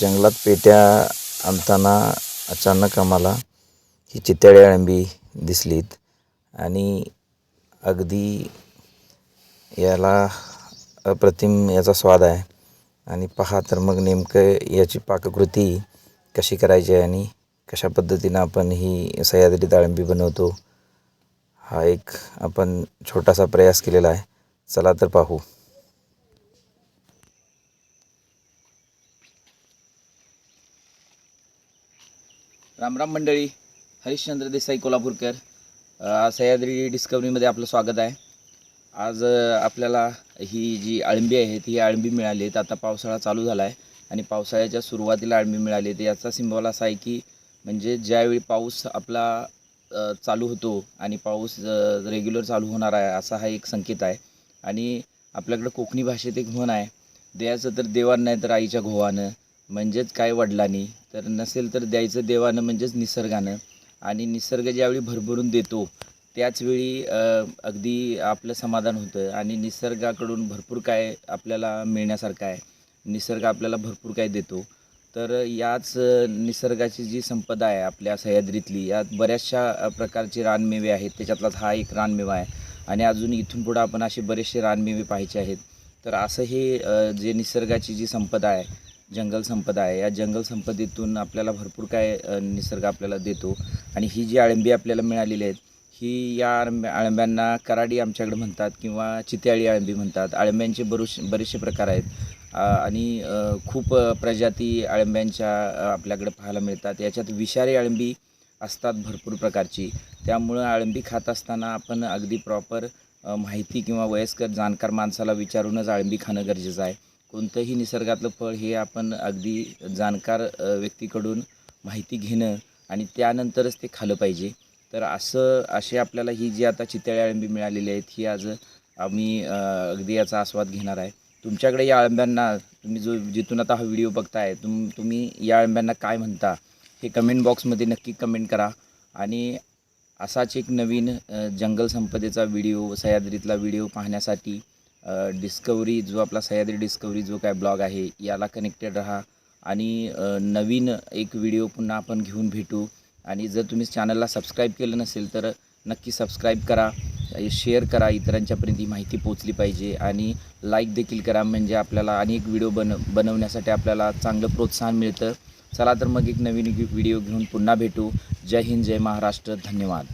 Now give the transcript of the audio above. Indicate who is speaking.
Speaker 1: जंगलात पेट्या आणताना अचानक आम्हाला ही चितळी अळंबी दिसलीत. आणि अगदी याला अप्रतिम याचा स्वाद आहे. आणि पहा तर मग नेमकं याची पाककृती कशी करायची आहे आणि कशा पद्धतीनं आपण ही सह्याद्री दाळंबी बनवतो हा एक आपण छोटासा प्रयास केलेला आहे. चला तर पाहू. रामराम मंडळी हरिश्चंद्र देसाई कोल्हापूरकर सह्याद्री डिस्कवरीमध्ये आपलं स्वागत आहे. आज आपल्याला ही जी अळंबी आहे ती अळंबी मिळाली आहेत. आता पावसाळा चालू झाला आहे आणि पावसाळ्याच्या सुरुवातीला अळंबी मिळाली आहे. याचा सिम्बॉल असा आहे की म्हणजे ज्यावेळी पाऊस आपला चालू होतो आणि पाऊस रेग्युलर चालू होणार आहे असा हा एक संकेत आहे. आणि आपल्याकडं कोकणी भाषेत एक म्हण आहे द्यायचं तर देवान नाही तर आईच्या घोवानं. म्हणजेच काय वडिलांनी? तर नसेल तर द्यायचं देवानं म्हणजेच निसर्गानं. आणि निसर्ग ज्यावेळी भरभरून देतो त्याचवेळी अगदी आपलं समाधान होतं. आणि निसर्गाकडून भरपूर काय आपल्याला मिळण्यासारखं आहे. निसर्ग आपल्याला भरपूर काय देतो. तर याच निसर्गाची जी संपदा आहे आपल्या सह्याद्रीतली यात बऱ्याचशा प्रकारचे रानमेवे आहेत. त्याच्यातलाच हा एक रानमेवा आहे. आणि अजून इथून पुढं आपण असे बरेचसे रानमेवे पाहायचे आहेत. तर असं हे जे निसर्गाची जी संपदा आहे जंगल संपदा आहे. या जंगल संपदेतून आपल्याला भरपूर काय निसर्ग आपल्याला देतो. आणि ही जी अळंबी आपल्याला मिळालेली आहेत ही या अळंब्या आळंब्यांना कराडी आमच्याकडे म्हणतात किंवा चित्याळी आळंबी म्हणतात. आळंब्यांचे बरुश बरेचसे प्रकार आहेत. आणि खूप प्रजाती अळंब्यांच्या आपल्याकडे पाहायला मिळतात. याच्यात विषारी आळंबी असतात भरपूर प्रकारची. त्यामुळं आळंबी खात असताना आपण अगदी प्रॉपर माहिती किंवा वयस्कर जाणकार माणसाला विचारूनच अळंबी खाणं गरजेचं आहे. कोणतंही निसर्गातलं फळ हे आपण अगदी जाणकार व्यक्तीकडून माहिती घेणं आणि त्यानंतरच ते खाल्लं पाहिजे. तर असं असे आपल्याला ही जी आता चितळी अळंबी मिळालेली आहेत ही आज आम्ही अगदी याचा आस्वाद घेणार आहे. तुमच्याकडे या अळंब्यांना तुम्ही जो जिथून आता हा व्हिडिओ बघताय तुम तुम्ही या अळंब्यांना काय म्हणता हे कमेंट बॉक्समध्ये नक्की कमेंट करा. आणि असाच एक नवीन जंगल संपदेचा व्हिडिओ सह्याद्रीतला व्हिडिओ पाहण्यासाठी डिस्कवरी जो आपला सह्याद्री डिस्कवरी जो काय ब्लॉग आहे याला कनेक्टेड राहा. आणि नवीन एक व्हिडिओ पुन्हा आपण घेऊन भेटू. आणि जर तुम्ही चॅनलला सबस्क्राईब केलं नसेल तर नक्की सबस्क्राईब करा. शेअर करा. इतरांच्यापर्यंत ही माहिती पोचली पाहिजे. आणि लाईक देखील करा. म्हणजे आपल्याला अनेक व्हिडिओ बन बनवण्यासाठी आपल्याला चांगलं प्रोत्साहन मिळतं. चला तर मग एक नवीन व्हिडिओ घेऊन पुन्हा भेटू. जय हिंद जय महाराष्ट्र. धन्यवाद.